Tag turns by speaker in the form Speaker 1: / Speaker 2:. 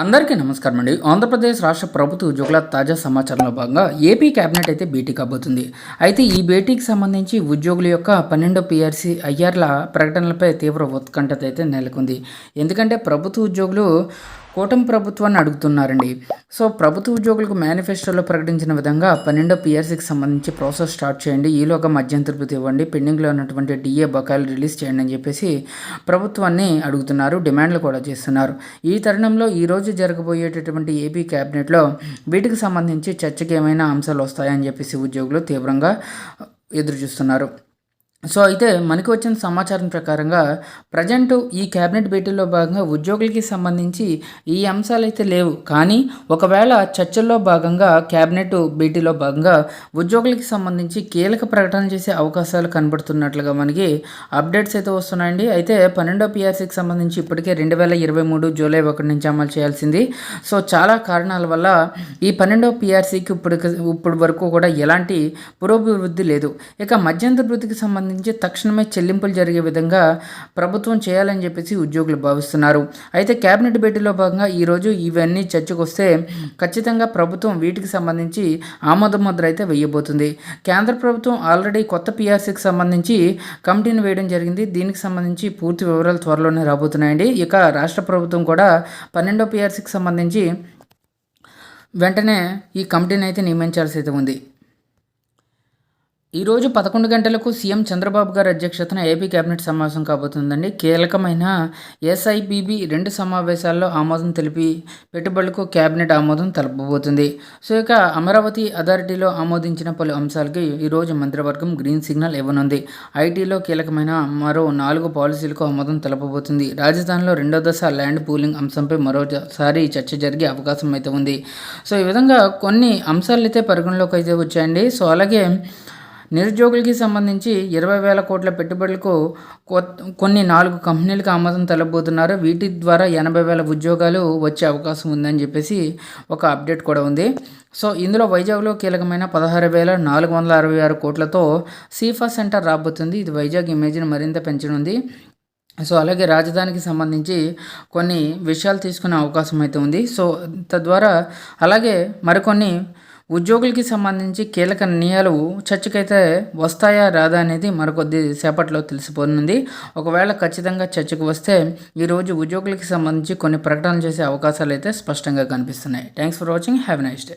Speaker 1: అందరికీ నమస్కారం అండి. ఆంధ్రప్రదేశ్ రాష్ట్ర ప్రభుత్వ ఉద్యోగుల తాజా సమాచారంలో భాగంగా ఏపీ కేబినెట్ అయితే భేటీ కాబోతుంది. అయితే ఈ భేటీకి సంబంధించి ఉద్యోగుల యొక్క పన్నెండో పిఆర్సీ ఐఆర్ల ప్రకటనలపై తీవ్ర ఉత్కంఠత అయితే నెలకొంది. ఎందుకంటే ప్రభుత్వ ఉద్యోగులు కూటమి ప్రభుత్వాన్ని అడుగుతున్నారండి. సో ప్రభుత్వ ఉద్యోగులకు మేనిఫెస్టోలో ప్రకటించిన విధంగా పన్నెండో పిఆర్సీకి సంబంధించి ప్రాసెస్ స్టార్ట్ చేయండి. ఈలోగా మధ్యంతరభృతి ఇవ్వండి. పెండింగ్లో ఉన్నటువంటి డిఏ బకాయిలు రిలీజ్ చేయండి అని చెప్పేసి ప్రభుత్వాన్ని అడుగుతున్నారు. డిమాండ్లు కూడా చేస్తున్నారు. ఈ తరుణంలో ఈరోజు జరగబోయేటటువంటి ఏపీ క్యాబినెట్లో వీటికి సంబంధించి చర్చకి ఏమైనా అంశాలు వస్తాయని చెప్పేసి ఉద్యోగులు తీవ్రంగా ఎదురు చూస్తున్నారు సో అయితే మనకు వచ్చిన సమాచారం ప్రకారంగా ప్రజెంట్ ఈ క్యాబినెట్ భేటీలో భాగంగా ఉద్యోగులకి సంబంధించి ఈ అంశాలు అయితే లేవు. కానీ ఒకవేళ చర్చల్లో భాగంగా క్యాబినెట్ భేటీలో భాగంగా ఉద్యోగులకి సంబంధించి కీలక ప్రకటన చేసే అవకాశాలు కనబడుతున్నట్లుగా మనకి అప్డేట్స్ అయితే వస్తున్నాయండి. అయితే పన్నెండో పిఆర్సీకి సంబంధించి ఇప్పటికే రెండు వేల ఇరవై మూడు జూలై ఒకటి నుంచి అమలు చేయాల్సింది. సో చాలా కారణాల వల్ల ఈ పన్నెండో పిఆర్సీకి ఇప్పుడు ఇప్పుడు వరకు కూడా ఎలాంటి పురోభివృద్ధి లేదు. ఇక మధ్యంతర వృత్తికి సంబంధించి నుంచి తక్షణమే చెల్లింపులు జరిగే విధంగా ప్రభుత్వం చేయాలని చెప్పేసి ఉద్యోగులు భావిస్తున్నారు. అయితే కేబినెట్ భేటీలో భాగంగా ఈరోజు ఇవన్నీ చర్చకు వస్తే ఖచ్చితంగా ప్రభుత్వం వీటికి సంబంధించి ఆమోద ముద్ర అయితే వేయబోతుంది. కేంద్ర ప్రభుత్వం ఆల్రెడీ కొత్త పిఆర్సీకి సంబంధించి కమిటీని వేయడం జరిగింది. దీనికి సంబంధించి పూర్తి వివరాలు త్వరలోనే రాబోతున్నాయండి. ఇక రాష్ట్ర ప్రభుత్వం కూడా పన్నెండో పిఆర్సీకి సంబంధించి వెంటనే ఈ కమిటీని అయితే నియమించాల్సి అయితే ఉంది. ఈరోజు పదకొండు గంటలకు సీఎం చంద్రబాబు గారి అధ్యక్షతన ఏపీ కేబినెట్ సమావేశం కాబోతుందండి. కీలకమైన ఎస్ఐబిబి రెండు సమావేశాల్లో ఆమోదం తెలిపి పెట్టుబడులకు కేబినెట్ ఆమోదం తెలపబోతుంది. సో ఇక అమరావతి అథారిటీలో ఆమోదించిన పలు అంశాలకి ఈరోజు మంత్రివర్గం గ్రీన్ సిగ్నల్ ఇవ్వనుంది. ఐటీలో కీలకమైన మరో నాలుగు పాలసీలకు ఆమోదం తెలపబోతుంది. రాజధానిలో రెండో దశ ల్యాండ్ పూలింగ్ అంశంపై మరోసారి చర్చ జరిగే అవకాశం అయితే ఉంది. సో ఈ విధంగా కొన్ని అంశాలు అయితే పరిగణలోకి అయితే వచ్చాయండి. సో అలాగే నిరుద్యోగులకి సంబంధించి ఇరవై వేల కోట్ల పెట్టుబడులకు కొన్ని నాలుగు కంపెనీలకు ఆమోదం తెలబోతున్నారు. వీటి ద్వారా ఎనభై వేల ఉద్యోగాలు వచ్చే అవకాశం ఉందని చెప్పేసి ఒక అప్డేట్ కూడా ఉంది. సో ఇందులో వైజాగ్లో కీలకమైన పదహారు వేల నాలుగు వందల అరవై ఆరు కోట్లతో సీఫా సెంటర్ రాబోతుంది. ఇది వైజాగ్ ఇమేజ్ని మరింత పెంచనుంది సో అలాగే రాజధానికి సంబంధించి కొన్ని విషయాలు తీసుకునే అవకాశం అయితే ఉంది. సో తద్వారా అలాగే మరికొన్ని ఉద్యోగులకి సంబంధించి కీలక నిర్ణయాలు చర్చకైతే వస్తాయా రాదా అనేది మరికొద్ది సేపట్లో తెలిసిపోనుంది. ఒకవేళ ఖచ్చితంగా చర్చకు వస్తే ఈరోజు ఉద్యోగులకి సంబంధించి కొన్ని ప్రకటనలు చేసే అవకాశాలు అయితే స్పష్టంగా కనిపిస్తున్నాయి. Thanks for watching have nice day